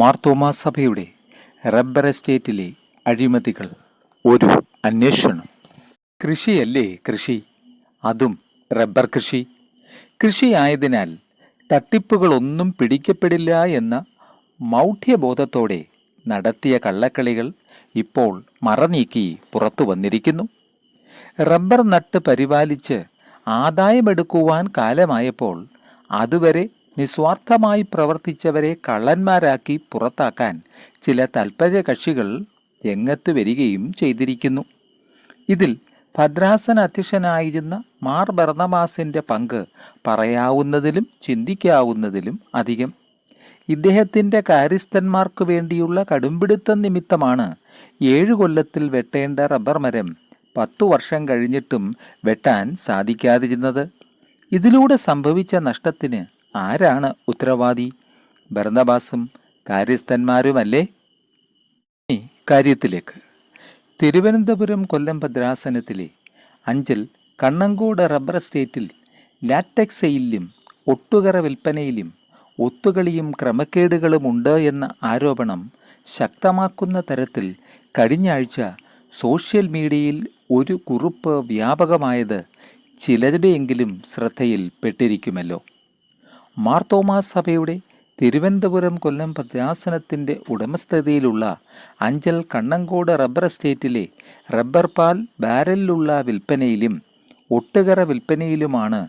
മാർത്തോമാ സഭയുടെ റബ്ബർ എസ്റ്റേറ്റിലെ അഴിമതികൾ ഒരു അന്വേഷണം. കൃഷിയല്ലേ കൃഷി? അതും റബ്ബർ കൃഷി. കൃഷിയായതിനാൽ തട്ടിപ്പുകളൊന്നും പിടിക്കപ്പെടില്ല എന്ന മൗഢ്യബോധത്തോടെ നടത്തിയ കള്ളക്കളികൾ ഇപ്പോൾ മറനീക്കി പുറത്തു വന്നിരിക്കുന്നു. റബ്ബർ നട്ട് പരിപാലിച്ച് ആദായമെടുക്കുവാൻ കാലമായപ്പോൾ അതുവരെ നിസ്വാർത്ഥമായി പ്രവർത്തിച്ചവരെ കള്ളന്മാരാക്കി പുറത്താക്കാൻ ചില തൽപര കക്ഷികൾ രംഗത്ത് വരികയും ചെയ്തിരിക്കുന്നു. ഇതിൽ ഭദ്രാസൻ അധ്യക്ഷനായിരുന്ന മാർ ഭരണമാസിന്റെ പങ്ക് പറയാവുന്നതിലും ചിന്തിക്കാവുന്നതിലും അധികം. ഇദ്ദേഹത്തിന്റെ കാര്യസ്ഥന്മാർക്കു വേണ്ടിയുള്ള കടുംപിടുത്തം നിമിത്തമാണ് ഏഴു കൊല്ലത്തിൽ വെട്ടേണ്ട റബ്ബർ മരം പത്തു വർഷം കഴിഞ്ഞിട്ടും വെട്ടാൻ സാധിക്കാതിരുന്നത്. ഇതിലൂടെ സംഭവിച്ച നഷ്ടത്തിന് ആരാണ് ഉത്തരവാദി? ഭരണബാസും കാര്യസ്ഥന്മാരുമല്ലേ? കാര്യത്തിലേക്ക്. തിരുവനന്തപുരം കൊല്ലം ഭദ്രാസനത്തിലെ അഞ്ചൽ കണ്ണങ്കോട് റബ്ബർ എസ്റ്റേറ്റിൽ ലാറ്റക്സ് സെയിലും ഒട്ടുകറ വിൽപ്പനയിലും ഒത്തുകളിയും ക്രമക്കേടുകളും ഉണ്ട് എന്ന ആരോപണം ശക്തമാക്കുന്ന തരത്തിൽ കഴിഞ്ഞ ആഴ്ച സോഷ്യൽ മീഡിയയിൽ ഒരു കുറിപ്പ് വ്യാപകമായത് ചിലരുടെയെങ്കിലും ശ്രദ്ധയിൽ പെട്ടിരിക്കുമല്ലോ. മാർത്തോമാ സഭയുടെ തിരുവനന്തപുരം കൊല്ലം ഭദ്രാസനത്തിന്റെ ഉടമസ്ഥതയിലുള്ള അഞ്ചൽ കണ്ണങ്കോട് റബ്ബർ എസ്റ്റേറ്റിലെ റബ്ബർ പാൽ ബാരലിലുള്ള വിൽപ്പനയിലും ഒട്ടുകറ വിൽപ്പനയിലുമാണ്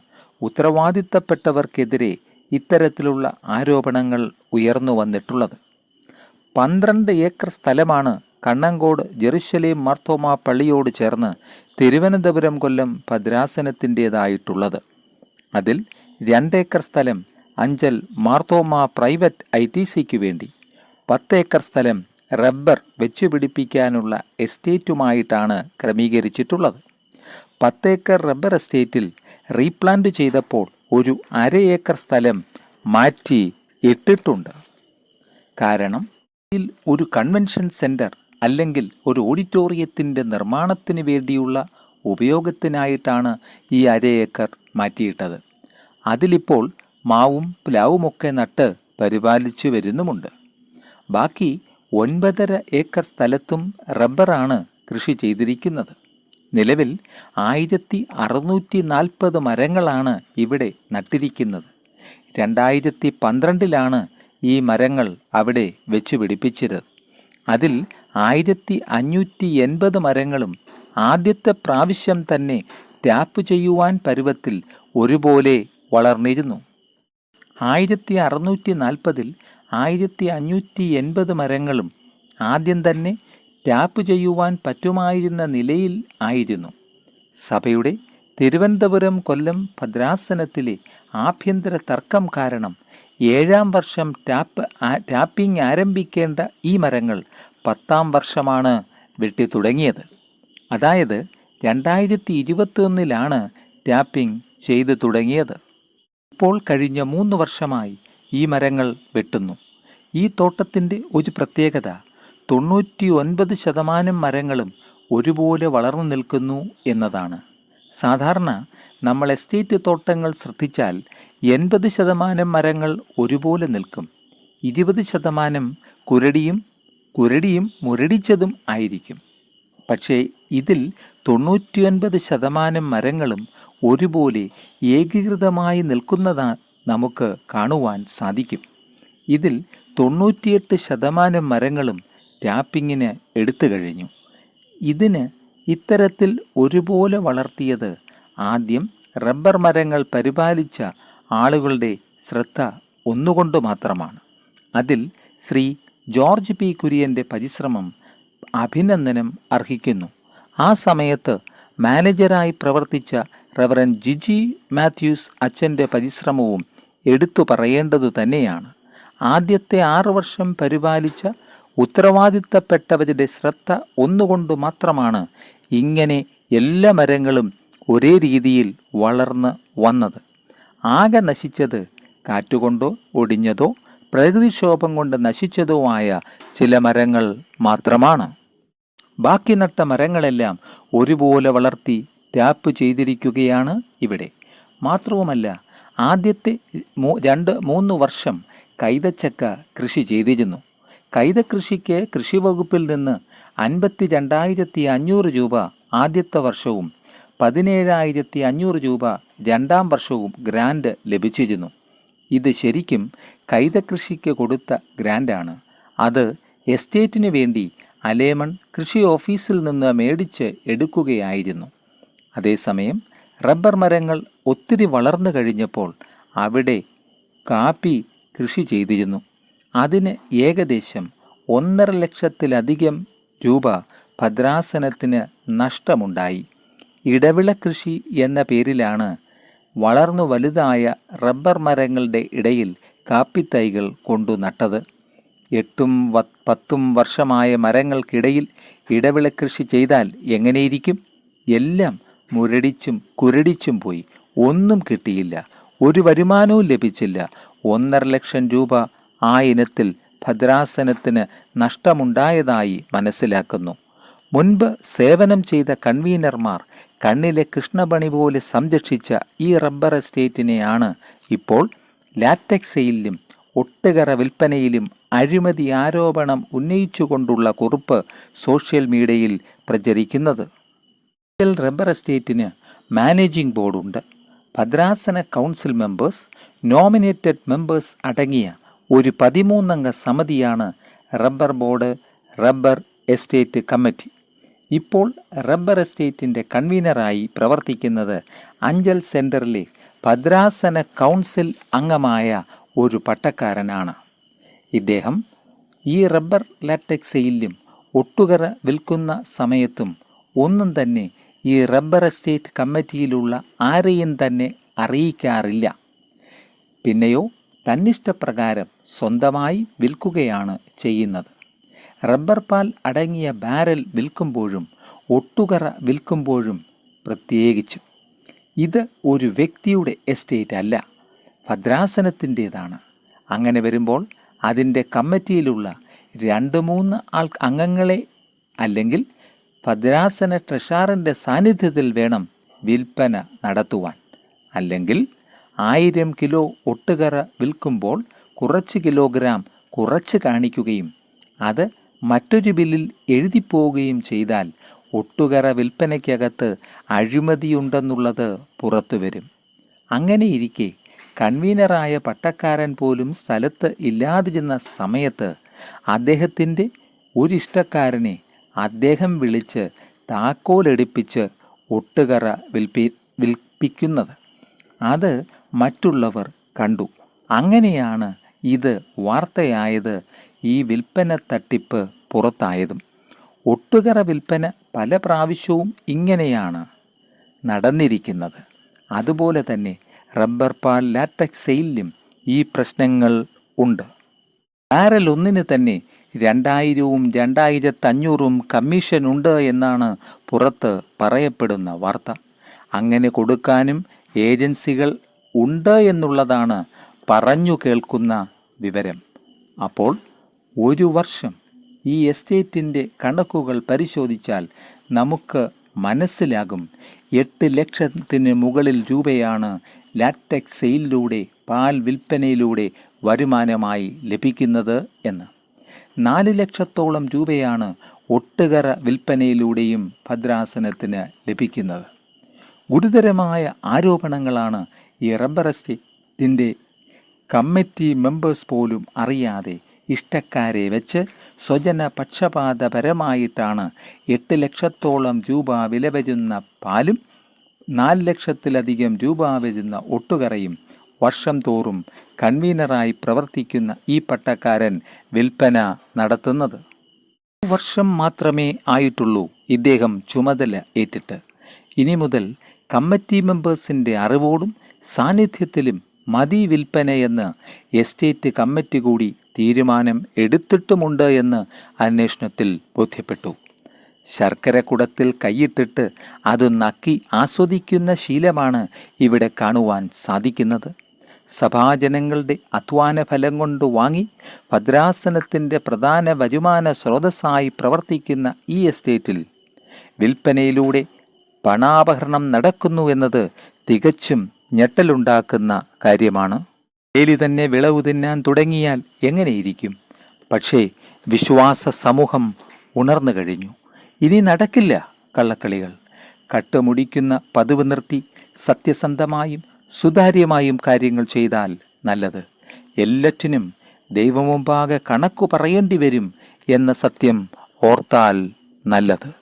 ഉത്തരവാദിത്തപ്പെട്ടവർക്കെതിരെ ഇത്തരത്തിലുള്ള ആരോപണങ്ങൾ ഉയർന്നു വന്നിട്ടുള്ളത്. പന്ത്രണ്ട് ഏക്കർ സ്ഥലമാണ് കണ്ണങ്കോട് ജെറുസലേം മാർത്തോമ പള്ളിയോട് ചേർന്ന് തിരുവനന്തപുരം കൊല്ലം ഭദ്രാസനത്തിന്റേതായിട്ടുള്ളത് അതിൽ രണ്ടേക്കർ സ്ഥലം Anchal Marthoma private I T സിക്ക് വേണ്ടി. പത്തേക്കർ സ്ഥലം റബ്ബർ വെച്ചുപിടിപ്പിക്കാനുള്ള എസ്റ്റേറ്റുമായിട്ടാണ് ക്രമീകരിച്ചിട്ടുള്ളത്. പത്തേക്കർ റബ്ബർ എസ്റ്റേറ്റിൽ റീപ്ലാന്റ് ചെയ്തപ്പോൾ ഒരു അര ഏക്കർ സ്ഥലം മാറ്റി ഇട്ടിട്ടുണ്ട്. കാരണം ഇതിൽ ഒരു കൺവെൻഷൻ സെന്റർ അല്ലെങ്കിൽ ഒരു ഓഡിറ്റോറിയത്തിന്റെ നിർമ്മാണത്തിന് വേണ്ടിയുള്ള ഉപയോഗത്തിനായിട്ടാണ് ഈ അര ഏക്കർ മാറ്റിയിട്ടത്. അതിലിപ്പോൾ മാവും പ്ലാവുമൊക്കെ നട്ട് പരിപാലിച്ചു വരുന്നുമുണ്ട്. ബാക്കി ഒൻപതര ഏക്കർ സ്ഥലത്തും റബ്ബറാണ് കൃഷി ചെയ്തിരിക്കുന്നത്. നിലവിൽ ആയിരത്തി അറുന്നൂറ്റി നാൽപ്പത് മരങ്ങളാണ് ഇവിടെ നട്ടിരിക്കുന്നത്. രണ്ടായിരത്തി പന്ത്രണ്ടിലാണ് ഈ മരങ്ങൾ അവിടെ വെച്ചു പിടിപ്പിച്ചത്. അതിൽ ആയിരത്തി അഞ്ഞൂറ്റി എൺപത് മരങ്ങളും ആദ്യത്തെ പ്രാവശ്യം തന്നെ ടാപ്പ് ചെയ്യുവാൻ പരുവത്തിൽ ഒരുപോലെ വളർന്നിരുന്നു. ആയിരത്തി അറുന്നൂറ്റി നാൽപ്പതിൽ ആയിരത്തി അഞ്ഞൂറ്റി എൺപത് മരങ്ങളും ആദ്യം തന്നെ ടാപ്പ് ചെയ്യുവാൻ പറ്റുമായിരുന്ന നിലയിൽ ആയിരുന്നു. സഭയുടെ തിരുവനന്തപുരം കൊല്ലം ഭദ്രാസനത്തിലെ ആഭ്യന്തര തർക്കം കാരണം ഏഴാം വർഷം ടാപ്പ് ടാപ്പിംഗ് ആരംഭിക്കേണ്ട ഈ മരങ്ങൾ പത്താം വർഷമാണ് വെട്ടി തുടങ്ങിയത്. അതായത് രണ്ടായിരത്തി ഇരുപത്തിയൊന്നിലാണ് ടാപ്പിംഗ് ചെയ്തു തുടങ്ങിയത്. ഇപ്പോൾ കഴിഞ്ഞ മൂന്ന് വർഷമായി ഈ മരങ്ങൾ വെട്ടുന്നു. ഈ തോട്ടത്തിന്റെ ഒരു പ്രത്യേകത തൊണ്ണൂറ്റി ഒൻപത് ശതമാനം മരങ്ങളും ഒരുപോലെ വളർന്നു നിൽക്കുന്നു എന്നതാണ്. സാധാരണ നമ്മൾ എസ്റ്റേറ്റ് തോട്ടങ്ങൾ ശ്രദ്ധിച്ചാൽ എൺപത് ശതമാനം മരങ്ങൾ ഒരുപോലെ നിൽക്കും. ഇരുപത് ശതമാനം കുരടിയും കുരടിയും മുരടിച്ചതും ആയിരിക്കും. പക്ഷേ ഇതിൽ തൊണ്ണൂറ്റിയൊൻപത് ശതമാനം മരങ്ങളും ഒരുപോലെ ഏകീകൃതമായി നിൽക്കുന്നത് നമുക്ക് കാണുവാൻ സാധിക്കും. ഇതിൽ തൊണ്ണൂറ്റിയെട്ട് ശതമാനം മരങ്ങളും ടാപ്പിങ്ങിന് എടുത്തു കഴിഞ്ഞു. ഇതിന് ഇത്തരത്തിൽ ഒരുപോലെ വളർത്തിയത് ആദ്യം റബ്ബർ മരങ്ങൾ പരിപാലിച്ച ആളുകളുടെ ശ്രദ്ധ ഒന്നുകൊണ്ട് മാത്രമാണ്. അതിൽ ശ്രീ ജോർജ് പി കുര്യന്റെ പരിശ്രമം അഭിനന്ദനം അർഹിക്കുന്നു. ആ സമയത്ത് മാനേജരായി പ്രവർത്തിച്ച റവറൻ ജിജി മാത്യൂസ് അച്ഛന്റെ പരിശ്രമവും എടുത്തു പറയേണ്ടതു തന്നെയാണ്. ആദ്യത്തെ ആറ് വർഷം പരിപാലിച്ച ഉത്തരവാദിത്തപ്പെട്ടവരുടെ ശ്രദ്ധ ഒന്നുകൊണ്ട് മാത്രമാണ് ഇങ്ങനെ എല്ലാ മരങ്ങളും ഒരേ രീതിയിൽ വളർന്ന് വന്നത്. ആകെ നശിച്ചത് കാറ്റുകൊണ്ടോ ഒടിഞ്ഞതോ പ്രകൃതിക്ഷോഭം കൊണ്ട് നശിച്ചതോ ആയ ചില മരങ്ങൾ മാത്രമാണ്. ബാക്കി നട്ട മരങ്ങളെല്ലാം ഒരുപോലെ വളർത്തി ടാപ്പ് ചെയ്തിരിക്കുകയാണ് ഇവിടെ. മാത്രവുമല്ല ആദ്യത്തെ രണ്ട് മൂന്ന് വർഷം കൈതച്ചക്ക കൃഷി ചെയ്തിരുന്നു. കൈതകൃഷിക്ക് കൃഷിവകുപ്പിൽ നിന്ന് അൻപത്തി രണ്ടായിരത്തി അഞ്ഞൂറ് രൂപ ആദ്യത്തെ വർഷവും പതിനേഴായിരത്തി അഞ്ഞൂറ് രൂപ രണ്ടാം വർഷവും ഗ്രാൻഡ് ലഭിച്ചിരുന്നു. ഇത് ശരിക്കും കൈതകൃഷിക്ക് കൊടുത്ത ഗ്രാൻഡാണ്. അത് എസ്റ്റേറ്റിന് വേണ്ടി അലേമൺ കൃഷി ഓഫീസിൽ നിന്ന് മേടിച്ച് എടുക്കുകയായിരുന്നു. അതേസമയം റബ്ബർ മരങ്ങൾ ഒത്തിരി വളർന്നു കഴിഞ്ഞപ്പോൾ അവിടെ കാപ്പി കൃഷി ചെയ്തിരുന്നു. അതിന് ഏകദേശം ഒന്നര ലക്ഷത്തിലധികം രൂപ ഭദ്രാസനത്തിന് നഷ്ടമുണ്ടായി. ഇടവിള കൃഷി എന്ന പേരിലാണ് വളർന്നു വലുതായ റബ്ബർ മരങ്ങളുടെ ഇടയിൽ കാപ്പിത്തൈകൾ കൊണ്ടു നട്ടത്. എട്ടും പത്തും വർഷമായ മരങ്ങൾക്കിടയിൽ ഇടവിള കൃഷി ചെയ്താൽ എങ്ങനെയിരിക്കും? എല്ലാം മുരടിച്ചും കുരടിച്ചും പോയി. ഒന്നും കിട്ടിയില്ല. ഒരു വരുമാനവും ലഭിച്ചില്ല. ഒന്നര ലക്ഷം രൂപ ആ ഇനത്തിൽ ഭദ്രാസനത്തിന് നഷ്ടമുണ്ടായതായി മനസ്സിലാക്കുന്നു. മുൻപ് സേവനം ചെയ്ത കൺവീനർമാർ കണ്ണിലെ കൃഷ്ണപണി പോലെ സംരക്ഷിച്ച ഈ റബ്ബർ എസ്റ്റേറ്റിനെയാണ് ഇപ്പോൾ ലാറ്റക്സയിലും ഒട്ടുകറ വിൽപ്പനയിലും അഴിമതി ആരോപണം ഉന്നയിച്ചുകൊണ്ടുള്ള കുറിപ്പ് സോഷ്യൽ മീഡിയയിൽ പ്രചരിക്കുന്നത്. ഇതിൽ റബ്ബർ എസ്റ്റേറ്റിന് മാനേജിംഗ് ബോർഡുണ്ട്. ഭദ്രാസന കൗൺസിൽ മെമ്പേഴ്സ് നോമിനേറ്റഡ് മെമ്പേഴ്സ് അടങ്ങിയ ഒരു പതിമൂന്നംഗ സമിതിയാണ് rubber board rubber estate committee. ഇപ്പോൾ റബ്ബർ എസ്റ്റേറ്റിന്റെ കൺവീനറായി പ്രവർത്തിക്കുന്നത് അഞ്ചൽ സെന്ററിലെ ഭദ്രാസന കൗൺസിൽ അംഗമായ ഒരു പട്ടക്കാരനാണ്. ഇദ്ദേഹം ഈ റബ്ബർ ലാറ്റക്സയിലും ഒട്ടുകര വിൽക്കുന്ന സമയത്തും ഒന്നും തന്നെ ഈ റബ്ബർ എസ്റ്റേറ്റ് കമ്മിറ്റിയിലുള്ള ആരെയും തന്നെ അറിയിക്കാറില്ല. പിന്നെയോ തന്നിഷ്ടപ്രകാരം സ്വന്തമായി വിൽക്കുകയാണ് ചെയ്യുന്നത്. റബ്ബർ പാൽ അടങ്ങിയ ബാരൽ വിൽക്കുമ്പോഴും ഒട്ടുകറ വിൽക്കുമ്പോഴും പ്രത്യേകിച്ചും. ഇത് ഒരു വ്യക്തിയുടെ എസ്റ്റേറ്റ് അല്ല ഭദ്രാസനത്തിന്റേതാണ്. അങ്ങനെ വരുമ്പോൾ അതിന്റെ കമ്മിറ്റിയിലുള്ള രണ്ട് മൂന്ന് ആൾ അംഗങ്ങളെ അല്ലെങ്കിൽ ഭദ്രാസന ട്രഷാറിന്റെ സാന്നിധ്യത്തിൽ വേണം വിൽപ്പന നടത്തുവാൻ. അല്ലെങ്കിൽ ആയിരം കിലോ ഒട്ടുകറ വിൽക്കുമ്പോൾ കുറച്ച് കിലോഗ്രാം കുറച്ച് കാണിക്കുകയും അത് മറ്റൊരു ബില്ലിൽ എഴുതിപ്പോവുകയും ചെയ്താൽ ഒട്ടുകറ വിൽപ്പനയ്ക്കകത്ത് അഴിമതിയുണ്ടെന്നുള്ളത് പുറത്തുവരും. അങ്ങനെയിരിക്കെ കൺവീനറായ പട്ടക്കാരൻ പോലും സ്ഥലത്ത് ഇല്ലാതിരുന്ന സമയത്ത് അദ്ദേഹത്തിന്റെ ഒരു ഇഷ്ടക്കാരനെ അദ്ദേഹം വിളിച്ച് താക്കോലെടുപ്പിച്ച് ഒട്ടുകറ വിൽപ്പി വിൽപ്പിക്കുന്നത്. അത് മറ്റുള്ളവർ കണ്ടു. അങ്ങനെയാണ് ഇത് വാർത്തയായത് ഈ വിൽപ്പന തട്ടിപ്പ് പുറത്തായതും. ഒട്ടുകറ വിൽപ്പന പല പ്രാവശ്യവും ഇങ്ങനെയാണ് നടന്നിരിക്കുന്നത്. അതുപോലെ തന്നെ റബ്ബർ പാൽ ലാറ്റക്സ് സെയിലും ഈ പ്രശ്നങ്ങൾ ഉണ്ട്. ബാരൽ ഒന്നിന് തന്നെ രണ്ടായിരവും രണ്ടായിരത്തഞ്ഞൂറും കമ്മീഷൻ ഉണ്ട് എന്നാണ് പുറത്ത് പറയപ്പെടുന്ന വാർത്ത. അങ്ങനെ കൊടുക്കാനും ഏജൻസികൾ ഉണ്ട് എന്നുള്ളതാണ് പറഞ്ഞു കേൾക്കുന്ന വിവരം. അപ്പോൾ ഒരു വർഷം ഈ എസ്റ്റേറ്റിന്റെ കണക്കുകൾ പരിശോധിച്ചാൽ നമുക്ക് മനസ്സിലാകും. എട്ട് ലക്ഷത്തിന് മുകളിൽ രൂപയാണ് ലാറ്റക് സെയിലിലൂടെ പാൽ വിൽപ്പനയിലൂടെ വരുമാനമായി ലഭിക്കുന്നത് എന്ന്. നാല് ലക്ഷത്തോളം രൂപയാണ് ഒട്ടുകര വിൽപ്പനയിലൂടെയും ഭദ്രാസനത്തിന് ലഭിക്കുന്നത്. ഗുരുതരമായ ആരോപണങ്ങളാണ് ഈ റബ്ബർ എസ്റ്റേറ്റിന്റെ കമ്മിറ്റി മെമ്പേഴ്സ് പോലും അറിയാതെ ഇഷ്ടക്കാരെ വെച്ച് സ്വജന പക്ഷപാതപരമായിട്ടാണ് എട്ട് ലക്ഷത്തോളം രൂപ വില വരുന്ന പാലും നാല് ലക്ഷത്തിലധികം രൂപ വരുന്ന ഒട്ടുകറയും വർഷം തോറും കൺവീനറായി പ്രവർത്തിക്കുന്ന ഈ പട്ടക്കാരൻ വിൽപ്പന നടത്തുന്നത്. വർഷം മാത്രമേ ആയിട്ടുള്ളൂ ഇദ്ദേഹം ചുമതല ഏറ്റിട്ട്. ഇനി മുതൽ കമ്മിറ്റി മെമ്പേഴ്സിന്റെ അറിവോടും സാന്നിധ്യത്തിലും മതി വിൽപ്പനയെന്ന് എസ്റ്റേറ്റ് കമ്മിറ്റി കൂടി തീരുമാനം എടുത്തിട്ടുമുണ്ട് എന്ന് അന്വേഷണത്തിൽ ബോധ്യപ്പെട്ടു. ശർക്കര കുടത്തിൽ കൈയിട്ടിട്ട് അത് നക്കി ആസ്വദിക്കുന്ന ശീലമാണ് ഇവിടെ കാണുവാൻ സാധിക്കുന്നത്. സഭാജനങ്ങളുടെ അധ്വാന ഫലം കൊണ്ട് വാങ്ങി ഭദ്രാസനത്തിന്റെ പ്രധാന വരുമാന സ്രോതസ്സായി പ്രവർത്തിക്കുന്ന ഈ എസ്റ്റേറ്റിൽ വിൽപ്പനയിലൂടെ പണാപഹരണം നടക്കുന്നു എന്നത് തികച്ചും ഞെട്ടലുണ്ടാക്കുന്ന കാര്യമാണ്. വേലി തന്നെ വിളവ് തിന്നാൻ തുടങ്ങിയാൽ എങ്ങനെയിരിക്കും? പക്ഷേ വിശ്വാസ സമൂഹം ഉണർന്നു കഴിഞ്ഞു. ഇനി നടക്കില്ല കള്ളക്കളികൾ. കട്ടുമുടിക്കുന്ന പതിവ് നിർത്തി സത്യസന്ധമായും സുതാര്യമായും കാര്യങ്ങൾ ചെയ്താൽ നല്ലത്. എല്ലറ്റിനും ദൈവമുമ്പാകെ കണക്കു പറയേണ്ടി വരും എന്ന സത്യം ഓർത്താൽ നല്ലത്.